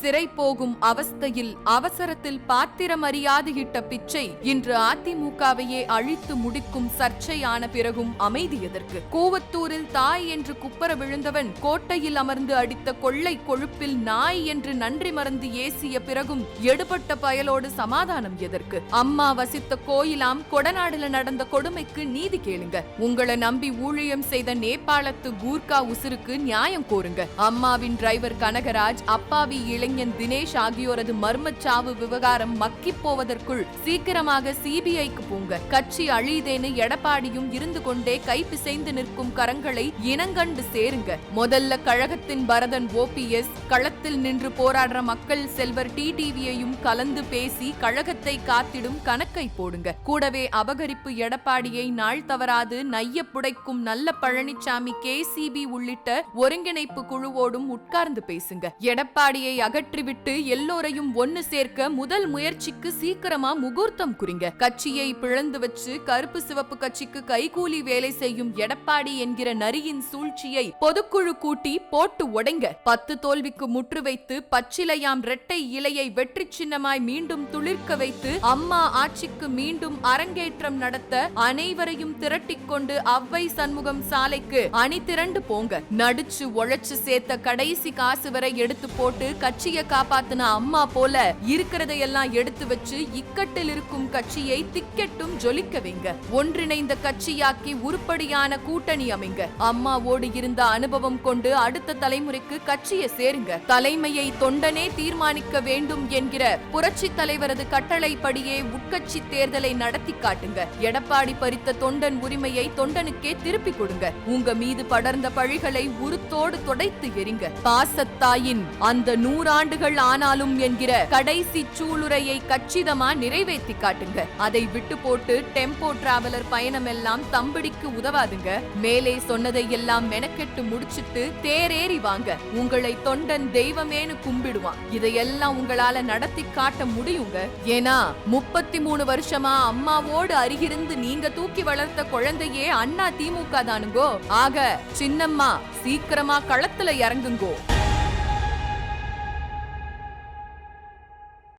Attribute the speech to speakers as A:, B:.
A: சிறை போகும் அவஸ்தையில் அவசரத்தில் பாத்திரம் அறியாது இட்ட பிச்சை இன்று அதிமுகவையே அழித்து முடிக்கும் சர்ச்சையான பிறகும் அமைதி எதற்கு? கூவத்தூரில் தாய் என்று குப்பர விழுந்தவன் கோட்டையில் அமர்ந்து அடித்த கொள்ளை கொழுப்பில் நாய் என்று நன்றி மறந்து ஏசிய பிறகும் எடுபட்ட பயலோடு சமாதானம் எதற்கு? அம்மா வசித்த கோயிலாம் கொடநாடுல நடந்த கொடுமைக்கு நீதி கேளுங்க. உங்களை நம்பி ஊழியம் செய்த நேபாளத்து கூர்கா உசுருக்கு நியாயம் கோருங்க அம்மாவின் டிரைவர் கனகராஜ் அப்பாவி இளைஞன் தினேஷ் ஆகியோரது மர்மச்சாவு விவகாரம் மக்கிப் போவதற்குள் சீக்கிரமாக சிபிஐக்கு போங்க. கட்சி அழியுதேன்னு எடப்பாடியும் இருந்து கொண்டே கை பிசைந்து நிற்கும் கரங்களை இனங்கண்டு சேருங்க. முதல்ல கழகத்தின் பரதன் ஓபிஎஸ் களத்தில் நின்று போராடுற மக்கள் செல்வர் டிடிவியையும் கலந்து பேசி கழகத்தை காத்திடும் கணக்கை போடுங்க. கூடவே அபகரிப்பு எடப்பாடியை நாள் தவறாது நைய புடைக்கும் நல்ல பழனிசாமி கேசிபி உள்ளிட்ட ஒருங்கிணைப்பு குழுவோடும் உட்கார்ந்து பேசுங்க. எடப்பாடியை அகற்றிவிட்டு எல்லோரையும் ஒன்னு சேர்க்க முதல் முயற்சிக்கு சீக்கிரமா முகூர்த்தம் குறிங்க. கட்சியை பிளந்து வச்சு கருப்பு சிவப்பு கட்சிக்கு கைகூலி வேலை செய்யும் எடப்பாடி என்கிற நரியின் சூழ்ச்சியை பொதுக்குழு கூட்டி போட்டு உடைங்க. பத்து தோல்விக்கு முற்று வைத்து பச்சிலையாம் இரட்டை இலையை வெற்றி சின்னமாய் மீண்டும் துளிர்க்க வைத்து அம்மா ஆட்சிக்கு மீண்டும் அரங்கேற்றம் நடத்த அனைவரையும் திரட்டிக்கொண்டு அவ்வை சண்முகம் சாலைக்கு அணி திரண்டு போங்க. நடிச்சு உழைச்சு சேர்த்த கடைசி காசு வரை எடுத்து போட்டு கட்சியை காப்பாத்தின அம்மா போல இருக்கிறதையெல்லாம் எடுத்து வச்சு இக்கட்டில் இருக்கும் கட்சியை திக்கெட்டும் ஜொலிக்க வைங்க ஒன்றிணைந்த கட்சியாக்கி உருப்படியான கூட்டணி அமைங்க. அம்மாவோடு இருந்த அனுபவம் கொண்டு அடுத்த தலைமுறைக்கு கட்சியை சேருங்க. தலைமையை தொண்டனே தீர்மானிக்க வேண்டும் என்கிற புரட்சி தலைவரது கட்டளைப்படியே உட்கட்சி தேர்தலை நடத்தி காட்டுங்க. எடப்பாடி பறித்த தொண்டன் உரிமையை தொண்டனுக்கே திருப்பி கொடுங்க. உங்க மீது படர்ந்த பழிகளை உருத்தோடு தொடைத்து எறிங்க. பாசத்தாயின் அந்த நூறாண்டுகள் ஆனாலும் என்கிற கடைசி சூளுரையை கச்சிதமா நிறைவேற்றி காட்டுங்க. அதை விட்டு போட்டு டெம்போ டிராவலர் பயணம் எல்லாம் தம்பிடிக்கு உதவாதுங்க. மேலே சொன்னதை எல்லாம் மெனக்கெட்டு முடிச்சிட்டு தேரேறி வாங்க. உங்களை தொண்டன் தெய்வமேனு கும்பிடுவான். இதையெல்லாம் உங்களால நடத்தி காட்ட முடியுங்க. ஏன்னா முப்பத்தி மூணு வருஷமா அம்மாவோடு அருகிருந்து நீங்க தூக்கி வளர்த்த குழந்தையே அண்ணா திமுக தானுங்கோ. ஆக சின்னம்மா சீக்கிரமா களத்துல இறங்குங்கோ.